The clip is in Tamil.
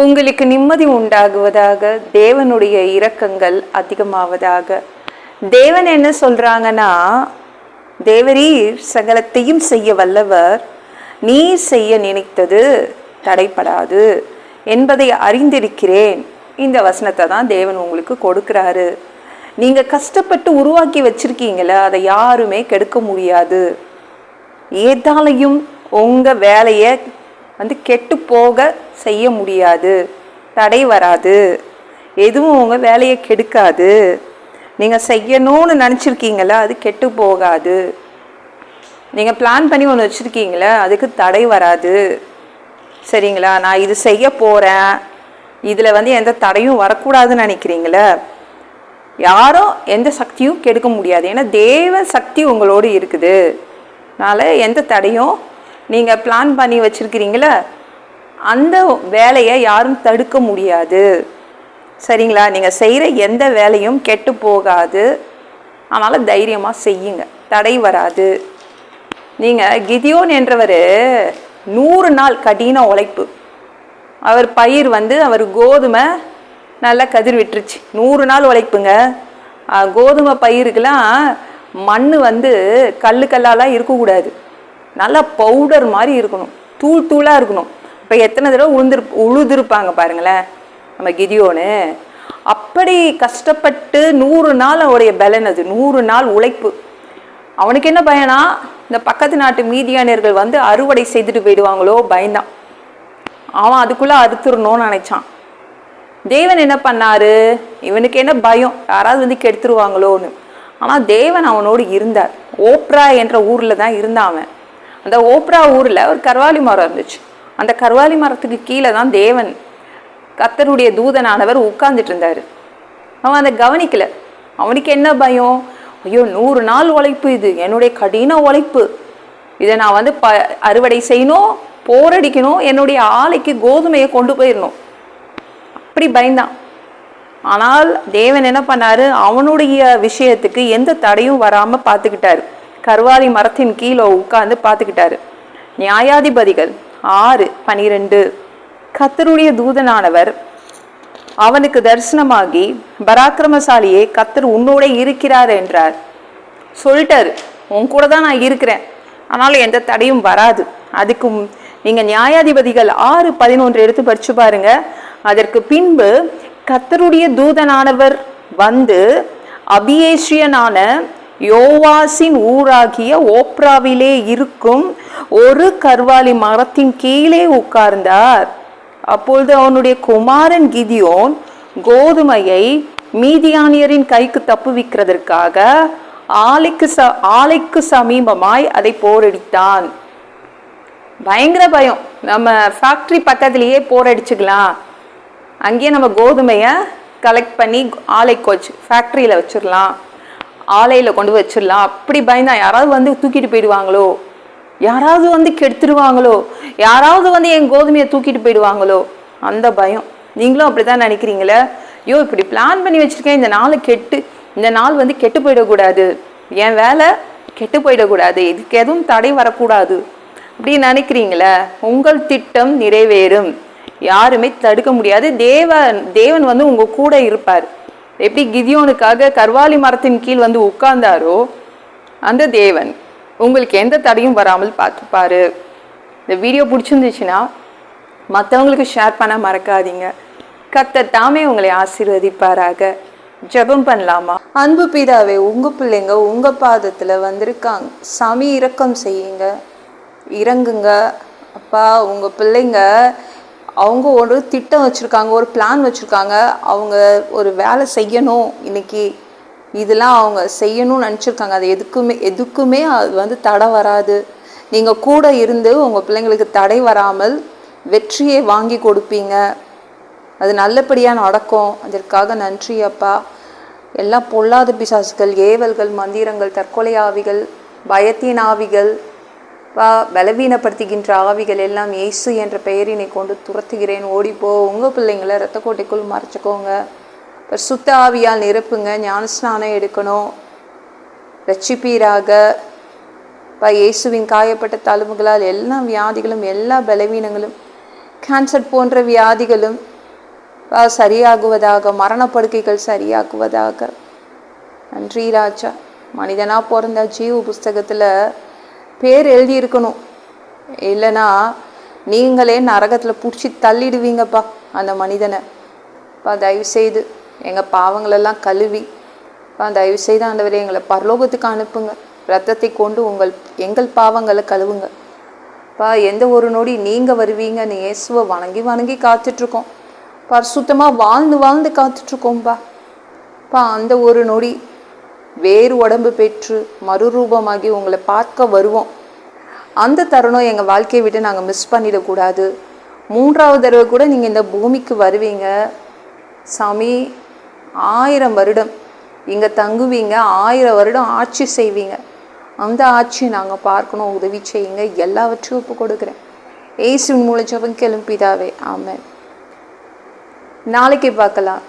உங்களுக்கு நிம்மதி உண்டாகுவதாக தேவனுடைய இரக்கங்கள் அதிகமாவதாக. தேவன் என்ன சொல்கிறாங்கன்னா தேவரீர் சகலத்தையும் செய்ய வல்லவர். நீ செய்ய நினைத்தது தடைப்படாது என்பதை அறிந்திருக்கிறேன். இந்த வசனத்தை தான் தேவன் உங்களுக்கு கொடுக்குறாரு. நீங்கள் கஷ்டப்பட்டு உருவாக்கி வச்சுருக்கீங்களே அதை யாருமே கெடுக்க முடியாது. ஏதாலையும் உங்கள் வேலையை வந்து கெட்டு போக செய்ய முடியாது. தடை வராது. எதுவும் உங்கள் வேலையை கெடுக்காது. நீங்கள் செய்யணும்னு நினச்சிருக்கீங்களா? அது கெட்டு போகாது. நீங்கள் பிளான் பண்ணி ஒன்று வச்சுருக்கீங்களா? அதுக்கு தடை வராது. சரிங்களா? நான் இது செய்ய போகிறேன் இதில் வந்து எந்த தடையும் வரக்கூடாதுன்னு நினைக்கிறீங்களா? யாரும் எந்த சக்தியும் கெடுக்க முடியாது. ஏன்னா தேவ சக்தி உங்களோடு இருக்குது. அதனால் எந்த தடையும் நீங்கள் பிளான் பண்ணி வச்சுருக்கிறீங்கள அந்த வேலையை யாரும் தடுக்க முடியாது. சரிங்களா? நீங்கள் செய்கிற எந்த வேலையும் கெட்டு போகாது. அதனால் தைரியமாக செய்யுங்க. தடை வராது. நீங்கள் கிதியோன் என்றவர் நூறு நாள் கடின உழைப்பு. அவர் பயிர் வந்து அவர் கோதுமை நல்லா கதிர் விட்டுருச்சு. நூறு நாள் உழைப்புங்க. கோதுமை பயிருக்கெல்லாம் மண் வந்து கல்லு கல்லாலாம் இருக்கக்கூடாது. நல்லா பவுடர் மாதிரி இருக்கணும். தூள் தூளாக இருக்கணும். இப்போ எத்தனை தடவை உளுந்துரு உழுதுருப்பாங்க பாருங்களேன் நம்ம கிதியோனு. அப்படி கஷ்டப்பட்டு நூறு நாள் அவருடைய பலன் அது. நூறு நாள் உழைப்பு. அவனுக்கு என்ன பயனா? இந்த பக்கத்து நாட்டு மீதியானியர்கள் வந்து அறுவடை செய்துட்டு போயிடுவாங்களோ பயந்தான். அவன் அதுக்குள்ள அறுத்துடணும்னு நினைச்சான். தேவன் என்ன பண்ணாரு? இவனுக்கு என்ன பயம்? யாராவது வந்து கெடுத்துருவாங்களோன்னு. ஆனால் தேவன் அவனோடு இருந்தார். ஓப்ரா என்ற ஊரில் தான் இருந்தான் அவன். அந்த ஓப்ரா ஊரில் ஒரு கர்வாலி மரம் இருந்துச்சு. அந்த கருவாலி மரத்துக்கு கீழே தான் தேவன் கத்தருடைய தூதனானவர் உட்கார்ந்துட்டு இருந்தார். அவன் அதை கவனிக்கல. அவனுக்கு என்ன பயம்? ஐயோ நூறு நாள் உழைப்பு இது. என்னுடைய கடின உழைப்பு. இதை நான் வந்து ப அறுவடை செய்யணும் போரடிக்கணும் என்னுடைய ஆலைக்கு கோதுமையை கொண்டு போயிடணும் அப்படி பயந்தான். ஆனால் தேவன் என்ன பண்ணாரு? அவனுடைய விஷயத்துக்கு எந்த தடையும் வராமல் பார்த்துக்கிட்டாரு. கருவாரி மரத்தின் கீழே உட்கார்ந்து பார்த்துக்கிட்டாரு. நியாயாதிபதிகள் ஆறு பனிரெண்டு. கத்தருடைய தூதனானவர் அவனுக்கு தரிசனமாகி பராக்கிரமசாலியே கத்தர் உன்னோட இருக்கிறார் என்றார். சொல்லிட்டாரு உன் கூட தான் நான் இருக்கிறேன். ஆனாலும் எந்த தடையும் வராது. அதுக்கும் நீங்கள் நியாயாதிபதிகள் ஆறு பதினொன்று எடுத்து படிச்சு பாருங்க. அதற்கு பின்பு கத்தருடைய தூதனானவர் வந்து அபியேஷியனான யோவாசின் ஊராகிய ஓப்ராவிலே இருக்கும் ஒரு கர்வாலி மரத்தின் கீழே உட்கார்ந்தார். அப்பொழுது அவனுடைய குமாரன் கிதியோன் கோதுமையை மீதியானியரின் கைக்கு தப்புவிக்கிறதற்காக ஆலைக்கு ச ஆலைக்கு சமீபமாய் அதை போரடித்தான். பயங்கர பயம். நம்ம ஃபேக்ட்ரி பக்கத்துலேயே போரடிச்சுக்கலாம். அங்கேயே நம்ம கோதுமையை கலெக்ட் பண்ணி ஆலைக்கு வச்சு ஃபேக்ட்ரியில் வச்சிடலாம். ஆலையில் கொண்டு வச்சிடலாம். அப்படி பயந்தான் யாராவது வந்து தூக்கிட்டு போயிடுவாங்களோ? யாராவது வந்து கெடுத்துருவாங்களோ? யாராவது வந்து என் கோதுமையை தூக்கிட்டு போயிடுவாங்களோ? அந்த பயம். நீங்களும் அப்படி தான் நினைக்கிறீங்களே? ஐயோ இப்படி பிளான் பண்ணி வச்சிருக்கேன். இந்த நாளை கெட்டு இந்த நாள் வந்து கெட்டு போயிடக்கூடாது. என் வேலை கெட்டு போயிடக்கூடாது. இதுக்கு எதுவும் தடை வரக்கூடாது. அப்படி நினைக்கிறீங்களே? உங்கள் திட்டம் நிறைவேறும். யாருமே தடுக்க முடியாது. தேவன் தேவன் வந்து உங்கள் கூட இருப்பார். எப்படி கிதியோனுக்காக கர்வாலி மரத்தின் கீழ் வந்து உட்கார்ந்தாரோ அந்த தேவன் உங்களுக்கு எந்த தடையும் வராமல் பார்த்துப்பாரு. இந்த வீடியோ பிடிச்சிருந்துச்சுன்னா மற்றவங்களுக்கு ஷேர் பண்ண மறக்காதீங்க. கத்த தாமே உங்களை ஆசீர்வதிப்பாராக. ஜெபம் பண்ணலாமா? அன்பு பிதாவே உங்கள் பிள்ளைங்க உங்கள் பாதத்தில் வந்திருக்காங்க. சாமி இறக்கம் செய்யுங்க. இறங்குங்க. அப்பா உங்கள் பிள்ளைங்க அவங்க ஒரு திட்டம் வச்சுருக்காங்க ஒரு பிளான் வச்சுருக்காங்க. அவங்க ஒரு வேலை செய்யணும். இன்னைக்கு இதெல்லாம் அவங்க செய்யணும்னு நினச்சிருக்காங்க. அது எதுக்குமே எதுக்குமே அது வந்து தடை வராது. நீங்கள் கூட இருந்து உங்கள் பிள்ளைங்களுக்கு தடை வராமல் வெற்றியை வாங்கி கொடுப்பீங்க. அது நல்லபடியாக நடக்கும். அதற்காக நன்றி அப்பா. எல்லாம் பொல்லாத பிசாசுகள் ஏவல்கள் மந்திரங்கள் தற்கொலை ஆவிகள் பயத்தின் ஆவிகள். பலவீனப்படுத்துகின்ற ஆவிகள் எல்லாம் இயேசு என்ற பெயரினை கொண்டு துரத்துகிறேன். ஓடிப்போ உங்கள் பிள்ளைங்களை ரத்த கோட்டைக்குள் மறைச்சிக்கோங்க. சுத்த ஆவியால் நிரப்புங்க. ஞானஸ்நானம் எடுக்கணும். ரட்சிப்பீராக. பா இயேசுவின் காயப்பட்ட தழும்புகளால் எல்லா வியாதிகளும் எல்லா பலவீனங்களும் கேன்சர் போன்ற வியாதிகளும் அப்பா, சரியாகுவதாக மரணப்படுக்கைகள் சரியாகுவதாக நன்றி ராஜா. மனிதனாக பிறந்த ஜீவ புஸ்தகத்தில் பேர் எழுதியிருக்கணும். இல்லைன்னா நீங்களே நரகத்தில் பிடிச்சி தள்ளிடுவீங்கப்பா அந்த மனிதனை. பா தயவு செய்து எங்கள் பாவங்களெல்லாம் கழுவி பா தயவு செய்து ஆண்டவரே எங்களை பரலோகத்துக்கு அனுப்புங்க. ரத்தத்தை கொண்டு உங்கள் எங்கள் பாவங்களை கழுவுங்க. பா எந்த ஒரு நொடி நீங்கள் வருவீங்கன்னு இயேசுவை வணங்கி வணங்கி காத்துட்ருக்கோம். பரிசுத்தமாக வாழ்ந்து வாழ்ந்து காத்துட்ருக்கோம்ப்பா பா அந்த ஒரு நொடி வேறு உடம்பு பெற்று மறுரூபமாகி உங்களை பார்க்க வருவோம். அந்த தருணம் எங்கள் வாழ்க்கையை விட்டு நாங்கள் மிஸ் பண்ணிடக்கூடாது. மூன்றாவது தடவை கூட நீங்கள் இந்த பூமிக்கு வருவீங்க. சாமி ஆயிரம் வருடம். இங்கே தங்குவீங்க ஆயிரம் வருடம் ஆட்சி செய்வீங்க. அந்த ஆட்சியை நாங்கள் பார்க்கணும் உதவி செய்யுங்க. எல்லாவற்றையும் ஒப்பு கொடுக்குறேன். ஏசுவின் மூலம் ஜெபம் கெளும்பிதாவே ஆமென். நாளைக்கு பார்க்கலாம்.